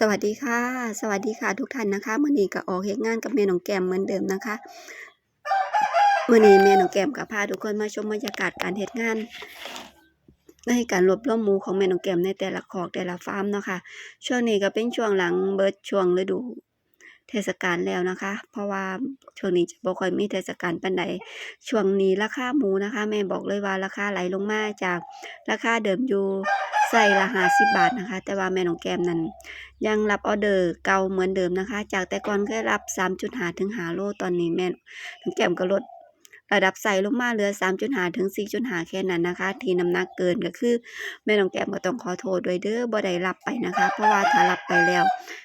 สวัสดีค่ะ สวัสดีค่ะทุกท่านนะคะมื้อนี้ก็ออกเฮ็ดงานกับแม่น้องแก้มเหมือนเดิมนะคะมื้อนี้แม่น้องแก้มก็พาทุกคนมาชมบรรยากาศการเฮ็ดงานในการรวบรวมหมูของแม่น้องแก้มในแต่ละคอกแต่ละฟาร์มเนาะค่ะช่วงนี้ก็เป็นช่วงหลังเบิร์ดช่วงฤดูเทศกาลแล้วนะคะ เพราะว่าช่วงนี้จะบ่ค่อยมีเทศกาลปานใดช่วงนี้ราคาหมูนะคะ แม่บอกเลยว่าราคาไหลลงมาจากราคาเดิมอยู่ ไส้ละ50บบาทนะคะ แต่ว่าแม่น้องแก้มนั้น ยังรับออเดอร์เก่าเหมือนเดิมนะคะ จากแต่ก่อนเคยรับ3.5ถึง5โลตอนนี้แม่น้องแก้มก็ลดระดับไซส์ลงมาเหลือ3.5ถึง4.5แค่นั้นนะคะ ที่น้ำหนักเกินก็คือ แม่น้องแก้มก็ต้องขอโทษด้วยเด้อบ่ได้รับไปนะคะ เพราะว่าถ้ารับไปแล้ว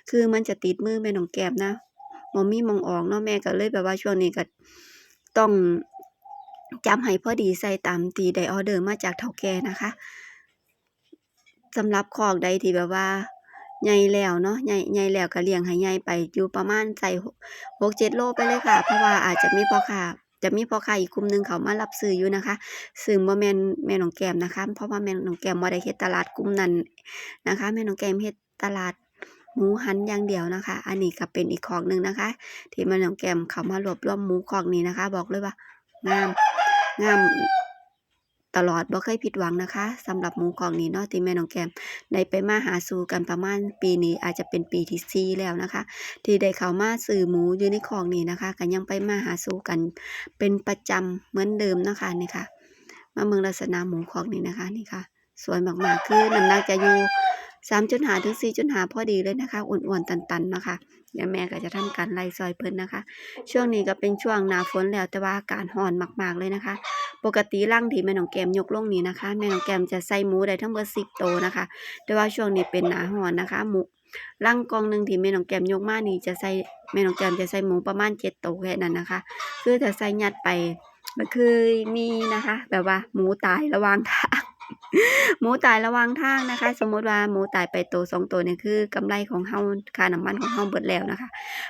คือมันจะติดมือแม่น้องแก้มนะบ่มีหม้องออกเนาะแม่ก็เลยแบบว่าช่วงนี้ก็ต้องจำให้พอดีใส่ตามที่ได้ออเดอร์มาจากเฒ่าแก่นะคะ สำหรับคอกใดที่แบบว่าใหญ่แล้วเนาะใหญ่ใหญ่แล้วก็เลี้ยงให้ใหญ่ไปอยู่ประมาณไซส์หก6-7โลไปเลยค่ะ เพราะว่าอาจจะมีพ่อค้าจะมีพ่อค้าอีกกลุ่มหนึ่งเขามารับซื้ออยู่นะคะซึ่งบ่แม่นแม่น้องแก้มนะคะ เพราะว่าแม่น้องแก้มบ่ได้เฮ็ดตลาดกลุ่มนั้นนะคะแม่น้องแก้มเฮ็ดตลาดหมูหันอย่างเดียวนะคะ อันนี้ก็เป็นอีกคอกหนึ่งนะคะ ที่แม่น้องแก้มเขามารวบรวมหมูคอกนี้นะคะ บอกเลยว่างามงาม ตลอดบ่เคยผิดหวังนะคะสำหรับหมูขอกนี้เนาะที่แม่น้องแกมได้ไปมาหาสู่กันประมาณปีนี้อาจจะเป็นปีที่4แล้วนะคะ ที่ได้เข้ามาสื่อหมูอยู่ในคอกนี้นะคะก็ยังไปมาหาสู่กันเป็นประจำเหมือนเดิมนะคะนี่ค่ะมาเมืองลักษณะหมูคอกนี้นะคะนี่ค่ะ สวยมากๆคือน้ำหนักจะอยู่ 3.5ถึง4.5พอดีเลยนะคะอ้วนๆตันๆนะคะเดี๋ยวแม่ก็จะทำการไล่ซอยเพิ่นนะคะ ช่วงนี้ก็เป็นช่วงหนาฝนแล้วแต่ว่าอากาศร้อนมากๆเลยนะคะ ปกติรังที่แม่น้องแกมยกลงนี้นะคะแม่น้องแกมจะใส่หมูได้ทั้งเบิด10โตวนะคะ แต่ว่าช่วงนี้เป็นหนาร้อนนะคะหมูรังกองหนึ่งที่แม่น้องแกมยกมานี่จะใส่แม่น้องแกมจะใส่หมูประมาณ7โตวแค่นั้นนะคะ คือถ้าใส่ยัดไปก็คือมีนะคะ แบบว่าหมูตายระหว่างทาง หมูตายระว่างทางนะคะ สมมติว่าหมูตายไปโตวสองตัวเนี่ยคือกำไรของเฮาค่าน้ำมันของเฮาเบิดแล้วนะคะ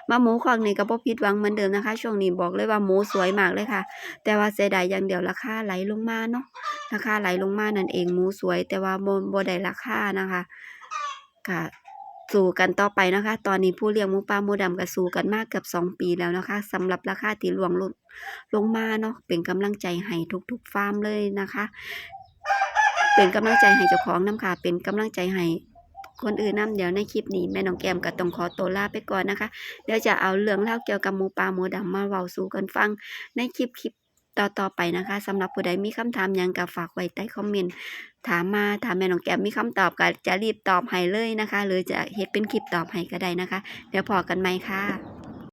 มาหมูคอกนี้ก็บ่ผิดหวังเหมือนเดิมนะคะ ช่วงนี้บอกเลยว่าหมูสวยมากเลยค่ะ แต่ว่าเสียดายอย่างเดียวราคาไหลลงมาเนาะราคาไหลลงมานั่นเองหมูสวย แต่ว่าบ่บ่ได้ราคานะคะก็สู้กันต่อไปนะคะ ตอนนี้ผู้เลี้ยงหมูป่าหมูดำก็สู้กันมากเกือบ2ปีแล้วนะคะสำหรับราคาที่ร่วงลดลงมาเนาะเป็นกำลังใจให้ทุกๆฟาร์มเลยนะคะ เป็นกำลังใจให้เจ้าของน้ำค่ะ เป็นกำลังใจให้คนอื่นนำเดี๋ยวในคลิปนี้แม่น้องแก้มก็ต้องขอตัวลาไปก่อนนะคะ เดี๋ยวจะเอาเรื่องราเกี่ยวกับหมูป่าหมูดำมาเว้าสู่กันฟังในคลิปคลิปต่อๆไปนะคะสำหรับผู้ใดมีคำถามยังก็ฝากไว้ใต้คอมเมนต์ถามมาถ้าแม่น้องแก้มมีคำตอบก็จะรีบตอบให้เลยนะคะ หรือจะเฮ็ดเป็นคลิปตอบให้ก็ได้นะคะ เดี๋ยวพอกันใหมค่ะ